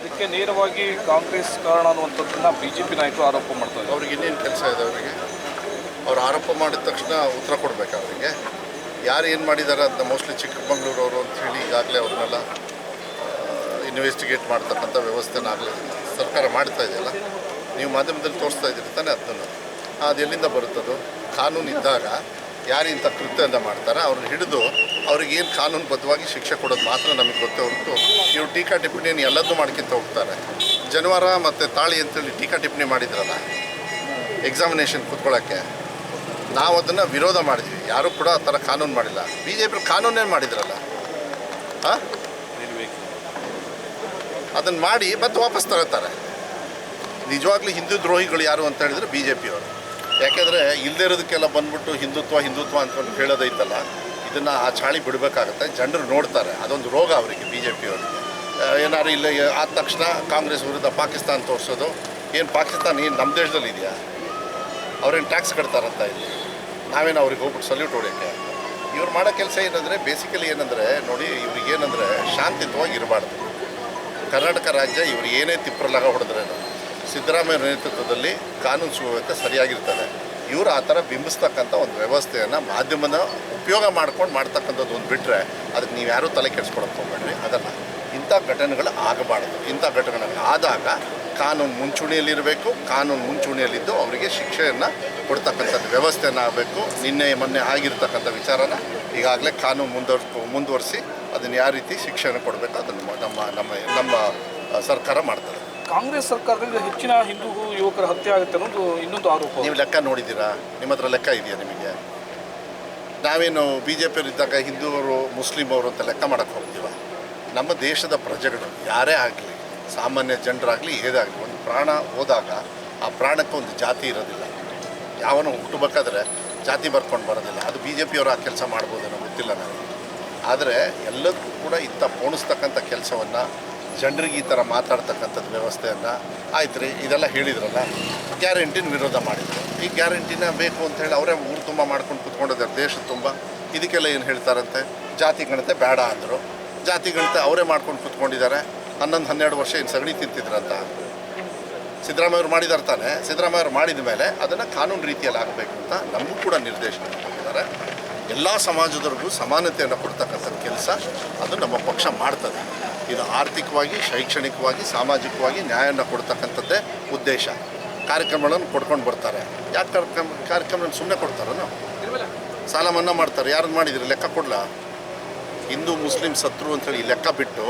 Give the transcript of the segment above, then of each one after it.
ಇದಕ್ಕೆ ನೇರವಾಗಿ ಕಾಂಗ್ರೆಸ್ ಕಾರಣ ಅನ್ನುವಂಥದ್ದನ್ನ ಪಿ ನಾಯಕರು ಆರೋಪ ಮಾಡ್ತಾರೆ ಅವ್ರಿಗೆ ಇನ್ನೇನು ಕೆಲಸ ಇದೆ ಅವರಿಗೆ? ಅವ್ರು ಆರೋಪ ಮಾಡಿದ ತಕ್ಷಣ ಉತ್ತರ ಕೊಡಬೇಕು ಅವರಿಗೆ? ಯಾರು ಏನು ಮಾಡಿದ್ದಾರೆ ಅಂತ ಮೋಸ್ಟ್ಲಿ ಚಿಕ್ಕಮಂಗ್ಳೂರು ಅವರು ಅಂತ ಹೇಳಿ ಈಗಾಗಲೇ ಅವ್ರನ್ನೆಲ್ಲ ಇನ್ವೆಸ್ಟಿಗೇಟ್ ಮಾಡ್ತಕ್ಕಂಥ ವ್ಯವಸ್ಥೆನ ಆಗಲಿ ಸರ್ಕಾರ ಮಾಡ್ತಾ ಇದೆಯಲ್ಲ, ನೀವು ಮಾಧ್ಯಮದಲ್ಲಿ ತೋರಿಸ್ತಾ ಇದ್ದೀರಿ ತಾನೇ ಅದನ್ನು. ಅದು ಎಲ್ಲಿಂದ ಬರುತ್ತದು? ಕಾನೂನು ಇದ್ದಾಗ ಯಾರು ಇಂಥ ಕೃತ್ಯದಿಂದ ಮಾಡ್ತಾರೆ ಅವ್ರನ್ನ ಹಿಡಿದು ಅವ್ರಿಗೆ ಏನು ಕಾನೂನುಬದ್ಧವಾಗಿ ಶಿಕ್ಷೆ ಕೊಡೋದು ಮಾತ್ರ ನಮಗೆ ಗೊತ್ತೇ ಹೊರತು ಇವ್ರು ಟೀಕಾ ಟಿಪ್ಪಣಿಯನ್ನು ಎಲ್ಲದೂ ಮಾಡ್ಕೊತ ಹೋಗ್ತಾರೆ. ಜನವಾರ ಮತ್ತು ತಾಳಿ ಅಂತೇಳಿ ಟೀಕಾ ಟಿಪ್ಪಣಿ ಮಾಡಿದ್ರಲ್ಲ ಎಕ್ಸಾಮಿನೇಷನ್ ಕೂತ್ಕೊಳ್ಳೋಕ್ಕೆ ನಾವು ಅದನ್ನು ವಿರೋಧ ಮಾಡಿದ್ವಿ. ಯಾರೂ ಕೂಡ ಆ ಥರ ಕಾನೂನು ಮಾಡಿಲ್ಲ. ಬಿ ಜೆ ಪಿ ಕಾನೂನೇ ಮಾಡಿದ್ರಲ್ಲ? ಹಾಂ? ಅದನ್ನು ಮಾಡಿ ಮತ್ತೆ ವಾಪಸ್ ತರತ್ತಾರೆ ನಿಜವಾಗ್ಲೂ ಹಿಂದೂ ದ್ರೋಹಿಗಳು ಯಾರು ಅಂತ ಹೇಳಿದ್ರೆ ಬಿ ಜೆ ಪಿಯವರು ಯಾಕೆಂದರೆ ಇಲ್ಲದೇ ಇರೋದಕ್ಕೆಲ್ಲ ಬಂದ್ಬಿಟ್ಟು ಹಿಂದುತ್ವ ಹಿಂದುತ್ವ ಅಂದ್ಕೊಂಡು ಹೇಳೋದೈತಲ್ಲ, ಇದನ್ನು ಆ ಚಾಳಿ ಬಿಡಬೇಕಾಗತ್ತೆ. ಜನರು ನೋಡ್ತಾರೆ, ಅದೊಂದು ರೋಗ ಅವರಿಗೆ ಬಿ ಜೆ ಪಿಯವರಿಗೆ ಏನಾದ್ರು ಇಲ್ಲ ಆದ ತಕ್ಷಣ ಕಾಂಗ್ರೆಸ್ ವಿರುದ್ಧ ಪಾಕಿಸ್ತಾನ ತೋರಿಸೋದು. ಏನು ಪಾಕಿಸ್ತಾನ ಏನು ನಮ್ಮ ದೇಶದಲ್ಲಿ ಇದೆಯಾ? ಅವ್ರೇನು ಟ್ಯಾಕ್ಸ್ ಕಟ್ತಾರಂತ ಇಲ್ಲಿ? ನಾವೇನು ಅವ್ರಿಗೆ ಹೋಗ್ಬಿಟ್ಟು ಸಲ್ಯೂಟ್ ಹೊಡೆಯೋಕ್ಕೆ? ಇವ್ರು ಮಾಡೋ ಕೆಲಸ ಏನಂದರೆ ಬೇಸಿಕಲಿ ಏನಂದರೆ, ನೋಡಿ, ಇವ್ರಿಗೆ ಏನಂದರೆ ಶಾಂತಿಯುತವಾಗಿ ಇರಬಾರ್ದು. ಕರ್ನಾಟಕ ರಾಜ್ಯ ಇವ್ರು ಏನೇ ತಿಪ್ಪರಲಾಗ ಹೊಡೆದ್ರೇನು ಸಿದ್ದರಾಮಯ್ಯ ನೇತೃತ್ವದಲ್ಲಿ ಕಾನೂನು ಸುವ್ಯವಸ್ಥೆ ಸರಿಯಾಗಿರ್ತದೆ. ಇವರು ಆ ಥರ ಬಿಂಬಿಸ್ತಕ್ಕಂಥ ಒಂದು ವ್ಯವಸ್ಥೆಯನ್ನು ಮಾಧ್ಯಮದ ಉಪಯೋಗ ಮಾಡ್ಕೊಂಡು ಮಾಡ್ತಕ್ಕಂಥದ್ದು ಒಂದು ಬಿಟ್ಟರೆ ಅದಕ್ಕೆ ನೀವು ಯಾರೂ ತಲೆ ಕೆಡಿಸ್ಕೊಳಕ್ಕೆ ಹೋಗ್ಬೇಡ್ರಿ. ಅದಲ್ಲ ಇಂಥ ಘಟನೆಗಳು ಆಗಬಾರ್ದು. ಇಂಥ ಘಟನೆಗಳು ಆದಾಗ ಕಾನೂನು ಮುಂಚೂಣಿಯಲ್ಲಿರಬೇಕು. ಕಾನೂನು ಮುಂಚೂಣಿಯಲ್ಲಿದ್ದು ಅವರಿಗೆ ಶಿಕ್ಷೆಯನ್ನು ಕೊಡ್ತಕ್ಕಂಥದ್ದು, ವ್ಯವಸ್ಥೆಯನ್ನು ಆಗಬೇಕು. ನಿನ್ನೆ ಮೊನ್ನೆ ಆಗಿರ್ತಕ್ಕಂಥ ವಿಚಾರನ ಈಗಾಗಲೇ ಕಾನೂನು ಮುಂದುವರ್ ಮುಂದುವರಿಸಿ ಅದನ್ನು ಯಾವ ರೀತಿ ಶಿಕ್ಷೆಯನ್ನು ಕೊಡಬೇಕು ಅದನ್ನು ನಮ್ಮ ನಮ್ಮ ನಮ್ಮ ಸರ್ಕಾರ ಮಾಡ್ತದೆ. ಕಾಂಗ್ರೆಸ್ ಸರ್ಕಾರದಿಂದ ಹೆಚ್ಚಿನ ಹಿಂದೂ ಯುವಕರ ಹತ್ಯೆ ಆಗುತ್ತೆ ಅನ್ನೋದು ಇನ್ನೊಂದು ಆರೋಪ. ನೀವು ಲೆಕ್ಕ ನೋಡಿದ್ದೀರಾ? ನಿಮ್ಮ ಹತ್ರ ಲೆಕ್ಕ ಇದೆಯಾ ನಿಮಗೆ? ನಾವೇನು ಬಿ ಜೆ ಪಿಯವರಿದ್ದಾಗ ಹಿಂದೂವರು, ಮುಸ್ಲಿಮವರು ಅಂತ ಲೆಕ್ಕ ಮಾಡೋಕ್ಕೆ ಹೋಗ್ತೀವ? ನಮ್ಮ ದೇಶದ ಪ್ರಜೆಗಳು ಯಾರೇ ಆಗಲಿ, ಸಾಮಾನ್ಯ ಜನರಾಗಲಿ, ಏದಾಗಲಿ, ಒಂದು ಪ್ರಾಣ ಹೋದಾಗ ಆ ಪ್ರಾಣಕ್ಕೆ ಒಂದು ಜಾತಿ ಇರೋದಿಲ್ಲ. ಯಾವನು ಹುಟ್ಟಬೇಕಾದ್ರೆ ಜಾತಿ ಬರ್ಕೊಂಡು ಬರೋದಿಲ್ಲ. ಅದು ಬಿ ಜೆ ಪಿಯವರು ಆ ಕೆಲಸ ಮಾಡ್ಬೋದೇನೋ ಗೊತ್ತಿಲ್ಲ ನನಗೆ. ಆದರೆ ಎಲ್ಲದಕ್ಕೂ ಕೂಡ ಇಂಥ ಪೋಣಿಸ್ತಕ್ಕಂಥ ಕೆಲಸವನ್ನು ಜನರಿಗೆ ಈ ಥರ ಮಾತಾಡ್ತಕ್ಕಂಥದ್ದು ವ್ಯವಸ್ಥೆಯನ್ನು ಆಯ್ತು ರೀ ಇದೆಲ್ಲ ಹೇಳಿದ್ರಲ್ಲ, ಗ್ಯಾರಂಟಿನ ವಿರೋಧ ಮಾಡಿದ್ರು. ಈ ಗ್ಯಾರಂಟಿನ ಬೇಕು ಅಂತ ಹೇಳಿ ಅವರೇ ಊರು ತುಂಬ ಮಾಡ್ಕೊಂಡು ಕುತ್ಕೊಂಡಿದ್ದಾರೆ ದೇಶ ತುಂಬ. ಇದಕ್ಕೆಲ್ಲ ಏನು ಹೇಳ್ತಾರಂತೆ? ಜಾತಿ ಗಣತೆ ಬೇಡ ಅಂದರು. ಜಾತಿ ಗಣತೆ ಅವರೇ ಮಾಡ್ಕೊಂಡು ಕುತ್ಕೊಂಡಿದ್ದಾರೆ. ಹನ್ನೊಂದು, ಹನ್ನೆರಡು ವರ್ಷ ಏನು ಸಗಣಿ ತಿಂತಿದ್ರಂತ? ಸಿದ್ದರಾಮಯ್ಯವ್ರು ಮಾಡಿದಾರೆ ತಾನೆ? ಸಿದ್ದರಾಮಯ್ಯವ್ರು ಮಾಡಿದ ಮೇಲೆ ಅದನ್ನು ಕಾನೂನು ರೀತಿಯಲ್ಲಿ ಆಗಬೇಕು ಅಂತ ನಮಗೂ ಕೂಡ ನಿರ್ದೇಶನ ಕೊಟ್ಟಿದ್ದಾರೆ. ಎಲ್ಲ ಸಮಾಜದವ್ರಿಗೂ ಸಮಾನತೆಯನ್ನು ಕೊಡ್ತಕ್ಕಂಥ ಕೆಲಸ, ಅದು ನಮ್ಮ ಪಕ್ಷ ಮಾಡ್ತದೆ. ಇದು ಆರ್ಥಿಕವಾಗಿ, ಶೈಕ್ಷಣಿಕವಾಗಿ, ಸಾಮಾಜಿಕವಾಗಿ ನ್ಯಾಯವನ್ನು ಕೊಡ್ತಕ್ಕಂಥದ್ದೇ ಉದ್ದೇಶ. ಕಾರ್ಯಕ್ರಮಗಳನ್ನು ಕೊಡ್ಕೊಂಡು ಬರ್ತಾರೆ. ಯಾಕೆ ಕಾರ್ಯಕ್ರಮ ಕಾರ್ಯಕ್ರಮ ಸುಮ್ಮನೆ ಕೊಡ್ತಾರನು ಸಾಲ ಮನ್ನಾ ಮಾಡ್ತಾರೆ. ಯಾರನ್ನು ಮಾಡಿದ್ರಿ? ಲೆಕ್ಕ ಕೊಡಲ? ಹಿಂದೂ, ಮುಸ್ಲಿಂ ಸತ್ರು ಅಂತೇಳಿ ಲೆಕ್ಕ ಬಿಟ್ಟು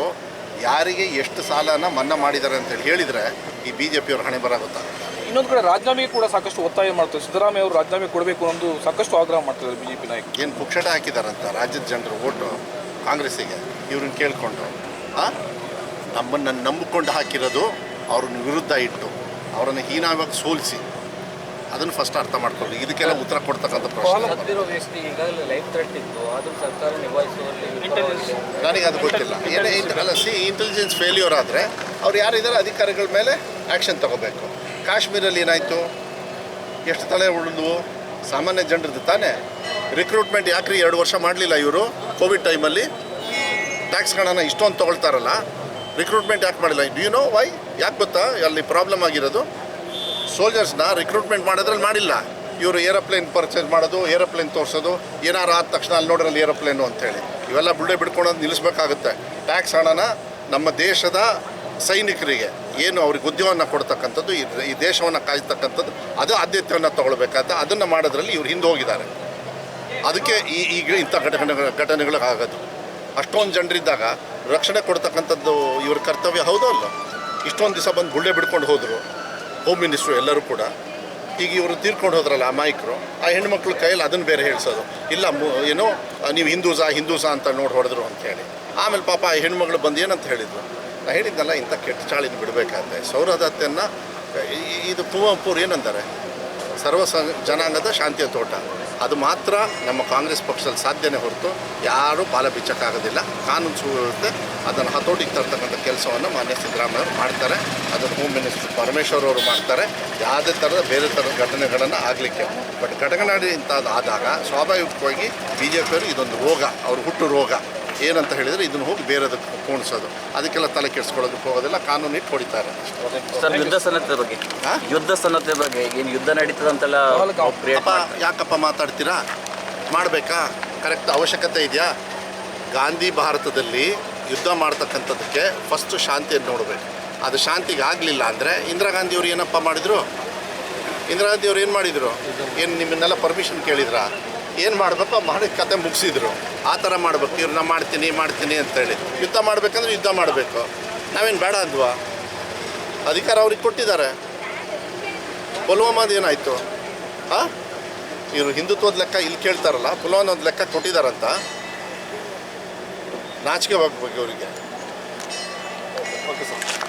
ಯಾರಿಗೆ ಎಷ್ಟು ಸಾಲನ ಮನ್ನಾ ಮಾಡಿದ್ದಾರೆ ಅಂತೇಳಿ ಹೇಳಿದರೆ ಈ ಬಿ ಜೆ ಪಿಯವ್ರ ಹಣೆ ಬರ ಗೊತ್ತಾಗುತ್ತೆ ಇನ್ನೊಂದು ಕಡೆ ರಾಜೀನಾಮೆಗೆ ಕೂಡ ಸಾಕಷ್ಟು ಒತ್ತಾಯ ಮಾಡ್ತಾರೆ. ಸಿದ್ದರಾಮಯ್ಯ ಅವರು ರಾಜೀನಾಮೆ ಕೊಡಬೇಕು ಅನ್ನೋದು ಸಾಕಷ್ಟು ಆಗ್ರಹ ಮಾಡ್ತಾರೆ ಬಿಜೆಪಿ ನಾಯಕ ಏನು ಪುಕ್ಷಟ ಹಾಕಿದಾರಂತ ರಾಜ್ಯದ ಜನರು ಓಟು ಕಾಂಗ್ರೆಸ್ಸಿಗೆ ಇವ್ರನ್ನ ಕೇಳಿಕೊಂಡು ಹಾಂ ನಮ್ಮನ್ನು ನಂಬಿಕೊಂಡು ಹಾಕಿರೋದು ಅವ್ರನ್ನ ವಿರುದ್ಧ ಇಟ್ಟು ಅವರನ್ನು ಹೀನಾವಾಗಿ ಸೋಲಿಸಿ ಅದನ್ನು ಫಸ್ಟ್ ಅರ್ಥ ಮಾಡ್ಕೊಳ್ಳಿ ಇದಕ್ಕೆಲ್ಲ ಉತ್ತರ ಕೊಡ್ತಕ್ಕಂಥ ಪ್ರಶ್ನೆ. ನನಗೆ ಅದು ಗೊತ್ತಿಲ್ಲ. ಏನೇ ಅಲ್ಲ ಸಿ ಇಂಟೆಲಿಜೆನ್ಸ್ ಫೇಲ್ಯೂರ್ ಆದರೆ ಅವ್ರು ಯಾರಿದ್ದಾರೆ ಅಧಿಕಾರಿಗಳ ಮೇಲೆ ಆ್ಯಕ್ಷನ್ ತಗೋಬೇಕು. ಕಾಶ್ಮೀರಲ್ಲಿ ಏನಾಯಿತು? ಎಷ್ಟು ತಲೆ ಉಳಿದ್ವು? ಸಾಮಾನ್ಯ ಜನರದ್ದು ತಾನೇ. ರಿಕ್ರೂಟ್ಮೆಂಟ್ ಯಾಕ್ರಿ ಎರಡು ವರ್ಷ ಮಾಡಲಿಲ್ಲ ಇವರು? ಕೋವಿಡ್ ಟೈಮಲ್ಲಿ ಟ್ಯಾಕ್ಸ್ಗಳನ್ನು ಇಷ್ಟೊಂದು ತೊಗೊಳ್ತಾರಲ್ಲ. ರಿಕ್ರೂಟ್ಮೆಂಟ್ ಯಾಕೆ ಮಾಡಿಲ್ಲ? ಯು ನೋ ವೈ ಯಾಕೆ ಗೊತ್ತಾ? ಅಲ್ಲಿ ಪ್ರಾಬ್ಲಮ್ ಆಗಿರೋದು. ಸೋಲ್ಜರ್ಸ್ನ ರಿಕ್ರೂಟ್ಮೆಂಟ್ ಮಾಡೋದ್ರಲ್ಲಿ ಮಾಡಿಲ್ಲ. ಇವರು ಏರೋಪ್ಲೇನ್ ಪರ್ಚೇಸ್ ಮಾಡೋದು ಏರೋಪ್ಲೇನ್ ತೋರಿಸೋದು, ಏನಾರು ಆದ ತಕ್ಷಣ ಅಲ್ಲಿ ನೋಡ್ರಲ್ಲಿ ಏರೋಪ್ಲೇನು ಅಂತೇಳಿ ಇವೆಲ್ಲ ಬುಳ್ಳೆ ಬಿಡ್ಕೊಳೋದು ನಿಲ್ಲಿಸ್ಬೇಕಾಗುತ್ತೆ. ಟ್ಯಾಕ್ಸ್ ಹಣನ ನಮ್ಮ ದೇಶದ ಸೈನಿಕರಿಗೆ ಏನು ಅವ್ರಿಗೆ ಉದ್ಯೋಗವನ್ನು ಕೊಡ್ತಕ್ಕಂಥದ್ದು, ಈ ಈ ದೇಶವನ್ನು ಕಾಯ್ತಕ್ಕಂಥದ್ದು, ಅದು ಆದ್ಯತೆಯನ್ನು ತಗೊಳ್ಬೇಕಾದ ಅದನ್ನು ಮಾಡೋದ್ರಲ್ಲಿ ಇವ್ರು ಹಿಂದೆ ಹೋಗಿದ್ದಾರೆ. ಅದಕ್ಕೆ ಈ ಈಗ ಇಂಥ ಘಟನೆ ಘಟನೆಗಳಿಗಾಗೋದು ಅಷ್ಟೊಂದು ಜನರಿದ್ದಾಗ ರಕ್ಷಣೆ ಕೊಡ್ತಕ್ಕಂಥದ್ದು ಇವ್ರ ಕರ್ತವ್ಯ ಹೌದೋ ಅಲ್ಲ? ಇಷ್ಟೊಂದು ದಿವಸ ಬಂದು ಗುಳ್ಳೆ ಬಿಡ್ಕೊಂಡು ಹೋದರು. ಹೋಮ್ ಮಿನಿಸ್ಟ್ರು ಎಲ್ಲರೂ ಕೂಡ. ಈಗ ಇವರು ತೀರ್ಕೊಂಡು ಹೋದ್ರಲ್ಲ ಆ ಮೈಕ್ರು ಆ ಹೆಣ್ಮಕ್ಳ ಕೈಯಲ್ಲಿ ಅದನ್ನು ಬೇರೆ ಹೇಳ್ಸೋದು. ಇಲ್ಲ ಏನು, ನೀವು ಹಿಂದೂಸಾ ಹಿಂದೂಸಾ ಅಂತ ನೋಡಿ ಹೊಡೆದ್ರು ಅಂತ ಹೇಳಿ. ಆಮೇಲೆ ಪಾಪ ಆ ಹೆಣ್ಮಗಳು ಬಂದು ಏನಂತ ಹೇಳಿದ್ರು ನಾ ಹೇಳಿದ್ದಲ್ಲ ಇಂಥ ಕೆಟ್ಟ ಚಾಳಿನ ಬಿಡಬೇಕಾದ್ರೆ. ಸೌರದತ್ತೆಯನ್ನು ಇದು ಕುವಂಪುರ್ ಏನಂತಾರೆ? ಸರ್ವ ಜನಾಂಗದ ಶಾಂತಿಯ ತೋಟ. ಅದು ಮಾತ್ರ ನಮ್ಮ ಕಾಂಗ್ರೆಸ್ ಪಕ್ಷದಲ್ಲಿ ಸಾಧ್ಯನೇ ಹೊರತು ಯಾರೂ ಬಾಲ ಬಿಚ್ಚಕ್ಕಾಗೋದಿಲ್ಲ ಕಾನೂನು ಸುವ್ಯವಸ್ಥೆ, ಅದನ್ನು ಹತೋಟಿಗೆ ತರ್ತಕ್ಕಂಥ ಕೆಲಸವನ್ನು ಮಾನ್ಯ ಸಿದ್ದರಾಮಯ್ಯ ಅವರು ಮಾಡ್ತಾರೆ. ಅದನ್ನು ಹೋಮ್ ಮಿನಿಸ್ಟರ್ ಪರಮೇಶ್ವರ್ ಅವರು ಮಾಡ್ತಾರೆ. ಯಾವುದೇ ಥರದ ಬೇರೆ ಥರದ ಘಟನೆಗಳನ್ನು ಆಗಲಿಕ್ಕೆ ಬಟ್ ಘಟನೆ ಇಂಥದ್ದು ಆದಾಗ ಸ್ವಾಭಾವಿಕವಾಗಿ ಬಿ ಜೆ ಪಿಯವರು ಇದೊಂದು ರೋಗ, ಅವರು ಹುಟ್ಟು ರೋಗ. ಏನಂತ ಹೇಳಿದರೆ ಇದನ್ನು ಹೋಗಿ ಬೇರೆದಕ್ಕೆ ಪೋಣಿಸೋದು ಅದಕ್ಕೆಲ್ಲ ತಲೆ ಕೆಡಿಸ್ಕೊಳ್ಳೋದಕ್ಕೆ ಹೋಗೋದಿಲ್ಲ ಕಾನೂನು ಇಟ್ಟು ಹೊಡಿತಾರೆ ಸರ್ ಯುದ್ಧ ಸನ್ನದ್ಧತೆ ಬಗ್ಗೆ? ಯುದ್ಧ ಸನ್ನದ್ಧತೆ ಬಗ್ಗೆ ಏನು ಯುದ್ಧ ನಡೀತದಂತೆಲ್ಲ ಯಾಕಪ್ಪ ಮಾತಾಡ್ತೀರಾ? ಮಾಡಬೇಕಾ? ಕರೆಕ್ಟ್ ಅವಶ್ಯಕತೆ ಇದೆಯಾ? ಗಾಂಧಿ ಭಾರತದಲ್ಲಿ ಯುದ್ಧ ಮಾಡ್ತಕ್ಕಂಥದ್ದಕ್ಕೆ ಫಸ್ಟು ಶಾಂತಿಯನ್ನು ನೋಡಬೇಕು. ಅದು ಶಾಂತಿಗೆ ಆಗಲಿಲ್ಲ ಅಂದರೆ ಇಂದಿರಾ ಗಾಂಧಿಯವರು ಏನಪ್ಪ ಮಾಡಿದರು? ಇಂದಿರಾ ಗಾಂಧಿಯವ್ರು ಏನು ಮಾಡಿದರು? ಏನು ನಿಮ್ಮನ್ನೆಲ್ಲ ಪರ್ಮಿಷನ್ ಕೇಳಿದ್ರಾ? ಏನು ಮಾಡಬೇಕು? ಮಾಡಿ ಕತೆ ಮುಗಿಸಿದ್ರು. ಆ ಥರ ಮಾಡ್ಬೇಕು. ಇವ್ರು ನಾನು ಮಾಡ್ತೀನಿ ಮಾಡ್ತೀನಿ ಅಂತೇಳಿ ಯುದ್ಧ ಮಾಡಬೇಕಂದ್ರೆ ಯುದ್ಧ ಮಾಡಬೇಕು. ನಾವೇನು ಬೇಡ ಅಂದ್ವಾ? ಅಧಿಕಾರ ಅವ್ರಿಗೆ ಕೊಟ್ಟಿದ್ದಾರೆ. ಪುಲ್ವಾಮಾದ ಏನಾಯಿತು? ಹಾಂ ಇವರು ಹಿಂದುತ್ವದ ಲೆಕ್ಕ ಇಲ್ಲಿ ಕೇಳ್ತಾರಲ್ಲ ಪುಲ್ವಾಮ ಒಂದು ಲೆಕ್ಕ ಕೊಟ್ಟಿದ್ದಾರಂತ ನಾಚಿಕೆ ಹೋಗ್ಬೇಕು ಇವರಿಗೆ. Okay sir